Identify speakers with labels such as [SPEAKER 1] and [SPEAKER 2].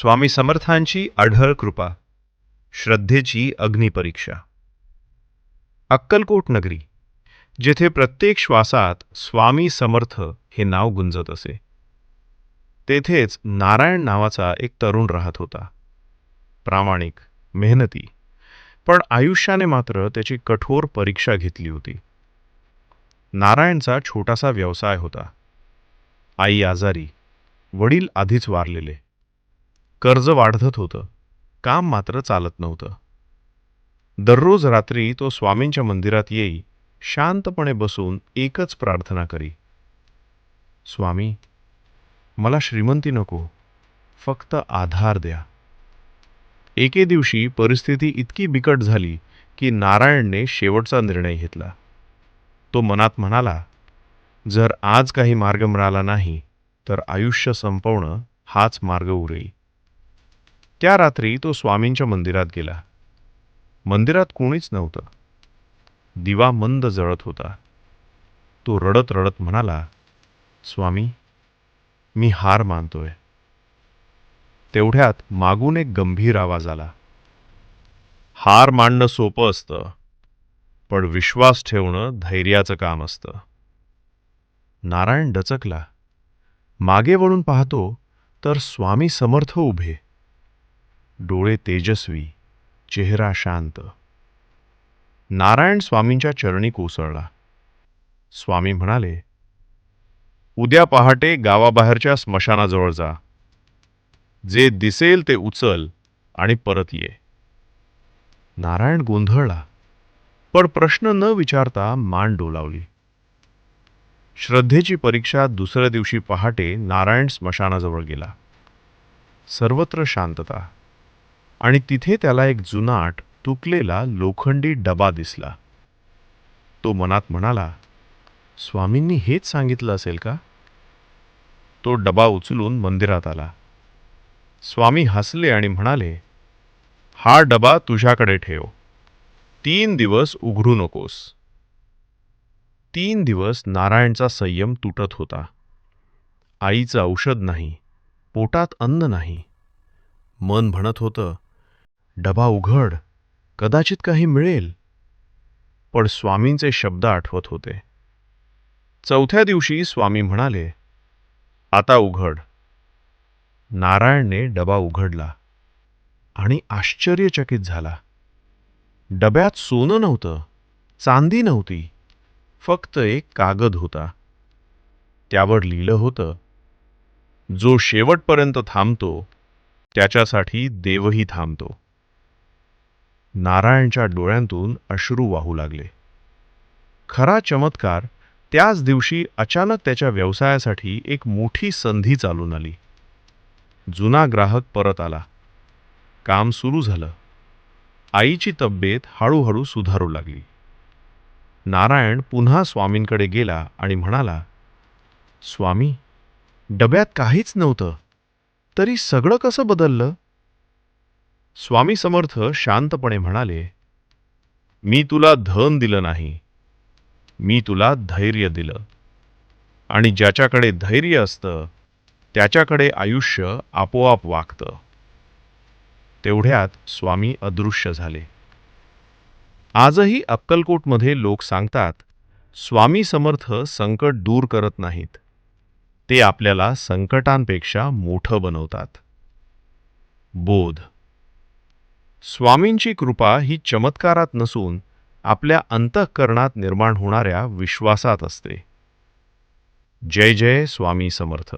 [SPEAKER 1] स्वामी समर्थांची आढळ कृपा श्रद्धेची अग्निपरीक्षा. अक्कलकोट नगरी जेथे प्रत्येक श्वासात स्वामी समर्थ हे नाव गुंजत असे. तेथेच नारायण नावाचा एक तरुण राहत होता. प्रामाणिक मेहनती पण आयुष्याने मात्र त्याची कठोर परीक्षा घेतली होती. नारायणचा छोटासा व्यवसाय होता. आई आजारी वडील आधीच वारलेले. कर्ज वाढत होतं. काम मात्र चालत नव्हतं. दररोज रात्री तो स्वामींच्या मंदिरात येई शांतपणे बसून एकच प्रार्थना करी. स्वामी मला श्रीमंती नको फक्त आधार द्या. एके दिवशी परिस्थिती इतकी बिकट झाली की नारायणने शेवटचा निर्णय घेतला. तो मनात म्हणाला जर आज काही मार्ग मिळाला नाही तर आयुष्य संपवणं हाच मार्ग उरेल. त्या रात्री तो स्वामींच्या मंदिरात गेला. मंदिरात कोणीच नव्हतं. दिवा मंद जळत होता. तो रडत रडत म्हणाला स्वामी मी हार मानतोय. तेवढ्यात मागून एक गंभीर आवाज आला. हार मांडणं सोपं असतं पण विश्वास ठेवणं धैर्याचं काम असतं. नारायण डचकला. मागे वळून पाहतो तर स्वामी समर्थ उभे. डोळे तेजस्वी चेहरा शांत. नारायण स्वामींच्या चरणी कोसळला. स्वामी म्हणाले उद्या पहाटे गावाबाहेरच्या स्मशानाजवळ जा. जे दिसेल ते उचल आणि परत ये. नारायण गोंधळला पण प्रश्न न विचारता मान डोलावली. श्रद्धेची परीक्षा दुसऱ्या दिवशी पहाटे नारायण स्मशानाजवळ गेला. सर्वत्र शांतता. आणि तिथे त्याला एक जुनाट तुटलेला लोखंडी डबा दिसला. तो मनात म्हणाला स्वामींनी हेच सांगितलं असेल का? तो डबा उचलून मंदिरात आला. स्वामी हसले आणि म्हणाले हा डबा तुझ्याकडे ठेव. तीन दिवस उघडू नकोस. तीन दिवस नारायणचा संयम तुटत होता. आईचं औषध नाही पोटात अन्न नाही. मन म्हणत होतं डबा उघड कदाचित काही मिळेल. पण स्वामींचे शब्द आठवत होते. चौथ्या दिवशी स्वामी म्हणाले आता उघड. नारायणने डबा उघडला आणि आश्चर्यचकित झाला. डब्यात सोनं नव्हतं चांदी नव्हती फक्त एक कागद होता. त्यावर लिहिलं होतं जो शेवटपर्यंत थांबतो त्याच्यासाठी देवही थांबतो. नारायणच्या डोळ्यांतून अश्रू वाहू लागले. खरा चमत्कार त्याच दिवशी अचानक त्याच्या व्यवसायासाठी एक मोठी संधी चालून आली. जुना ग्राहक परत आला. काम सुरू झालं. आईची तब्येत हळूहळू सुधारू लागली. नारायण पुन्हा स्वामींकडे गेला आणि म्हणाला स्वामी डब्यात काहीच नव्हतं. तरी सगळं कसं बदललं? स्वामी समर्थ शांतपणे म्हणाले मी तुला धन दिलं नाही. मी तुला धैर्य दिलं. आणि ज्याच्याकडे धैर्य असतं त्याच्याकडे आयुष्य आपोआप वागतं. तेवढ्यात स्वामी अदृश्य झाले. आजही अक्कलकोटमध्ये लोक सांगतात स्वामी समर्थ संकट दूर करत नाहीत. ते आपल्याला संकटांपेक्षा मोठं बनवतात. बोध स्वामींची कृपा ही चमत्कारात नसून आपल्या अंतःकरणात निर्माण होणाऱ्या विश्वासात असते. जय जय स्वामी समर्थ.